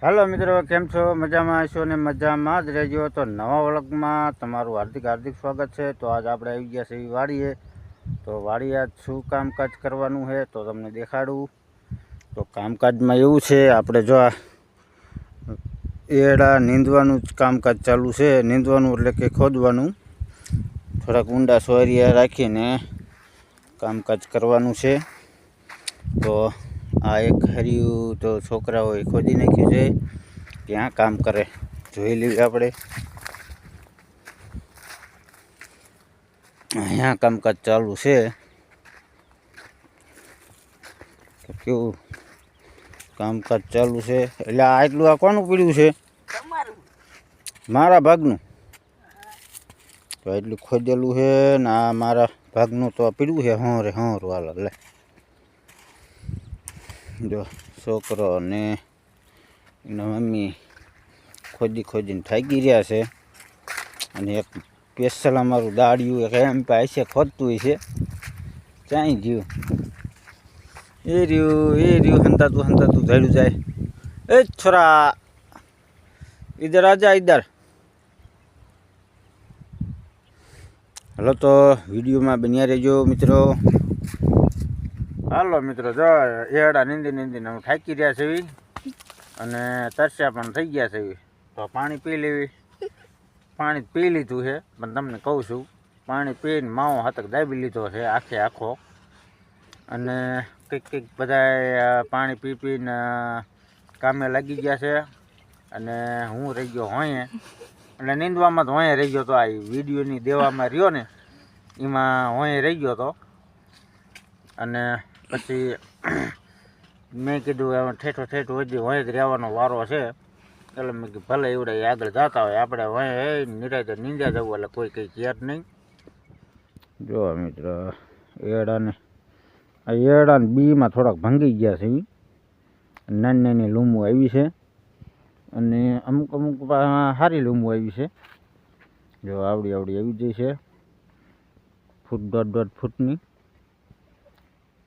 હાલો મિત્રો, કેમ છો? મજામાં હશો ને મજામાં જ રહેજો. તો નવા વળગમાં તમારું હાર્દિક હાર્દિક સ્વાગત છે. તો આજ આપણે આવી ગયા છે એ વાડીએ. તો વાડીએ આજ શું કામકાજ કરવાનું છે તો તમને દેખાડું. તો કામકાજમાં એવું છે, આપણે જો એડા નીંદવાનું જ કામકાજ ચાલુ છે. નીંદવાનું એટલે કે ખોદવાનું. થોડાક ઊંડા સોયરિયા રાખીને કામકાજ કરવાનું છે. તો આ એક હરિયું તો છોકરાઓએ ખોદી નાખ્યું છે. ત્યાં કામ કરે. જોઈ લઈએ આપણે. અહીંયા કામકાજ ચાલુ છે. કેવું? કામકાજ ચાલુ છે. એટલે આ એટલું આ કોનું પીડ્યું છે? મારા ભાગનું. તો એટલું ખોદેલું છે ને આ મારા ભાગનું તો પીડ્યું છે. હોં રે હોં વાલો લે. જો છોકરો ને એના મમ્મી ખોદી ખોદીને થાકી રહ્યા છે. અને એક સ્પેશિયલ અમારું દાડિયું એક એમ પાસે ખોદતું છે. ચાઈ ગયું? એ રહ્યું એ રહ્યું, હંતાતું હંતાતું ધડ્યું જાય. એ છોરા. ઇધર આજા ઇધર હલો તો વિડીયોમાં બન્યા રહેજો મિત્રો. હાલો મિત્રો, જો એડા નીંદી નીંદીને અમે થાકી રહ્યા છે. અને તરસ્યા પણ થઈ ગયા છે તો પાણી પી લેવી. પાણી પી લીધું છે, પણ તમને કહું છું, પાણી પીને માવો હાથક દાબી લીધો છે આખે આખો. અને કંઈક કંઈક બધા પાણી પી પીને કામે લાગી ગયા છે. અને હું રહી ગયો હોઈએ એટલે નીંદવામાં તો હોઈએ રહી ગયો તો આ વિડીયોની દેવામાં રહ્યો ને, એમાં હોઈએ રહી ગયો તો. અને પછી મેં કીધું હવે ઠેઠો ઠેઠો હજી હોય જ રહેવાનો વારો છે. એટલે મેં કીધું ભલે એવડે આગળ જતા હોય, આપણે હોય હે નિરાતે નીંદા જવું, એટલે કોઈ કંઈ કેર નહીં. જો મિત્ર, એડાને, આ એડાને બીમાં થોડાક ભાંગી ગયા છે. નાની નાની લૂમો આવી છે. અને અમુક અમુક સારી લૂમો આવી છે. જો આવડી આવડી આવી જાય છે. ફૂટ દોઢ દોઢ ફૂટની.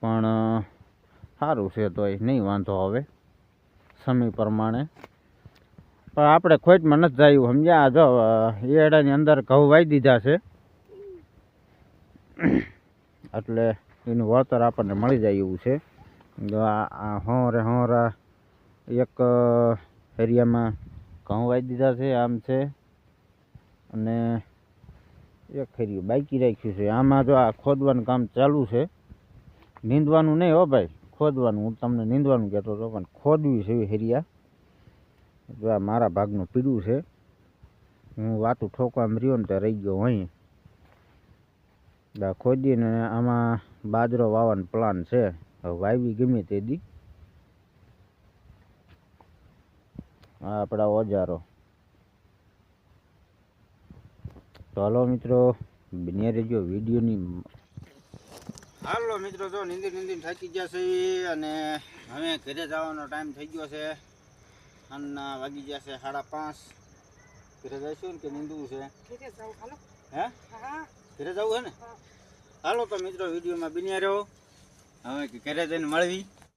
પણ સારું છે તોય, નહીં વાંધો હવે સમય પ્રમાણે. પણ આપણે ખોટમાં નથી જાયું, સમજ્યા? જો ઈયળાની અંદર ઘઉં વાઈ દીધા છે. એટલે એનું વળતર આપણને મળી જાય એવું છે. જો આ હોરે હોરા એક એરિયામાં ઘઉં વાઈ દીધા છે, આમ છે. અને એક ફેર્યું બાકી રાખ્યું છે. આમાં જો આ ખોદવાનું કામ ચાલુ છે નીંદવાનું નહીં હો ભાઈ, ખોદવાનું. હું તમને નીંદવાનું કહેતો હતો, પણ ખોદવી છે હેરિયા. જો આ મારા ભાગનું પીડું છે, હું વાતું ઠોકવામાં રહ્યો ને ત્યાં રહી ગયો અહીં. ખોદીને આમાં બાજરો વાવવાનો પ્લાન છે. વાવી ગમે તે દી. આ આપણા ઓજારો. તો હાલો મિત્રો બને રહેજો વિડીયોની હાલો મિત્રો જો નિંદી નિંદી થાકી ગયા છે અને હવે ઘરે જવાનો ટાઈમ થઈ ગયો છે. અને વાગી ગયા છે સાડા પાંચ. ઘરે જઈશું કે નીંદવું છે? હે? હા. ઘરે જવું છે ને? હાલો તો મિત્રો વિડીયોમાં બિન્યા રહ્યો હવે ઘરે જઈને મળવી.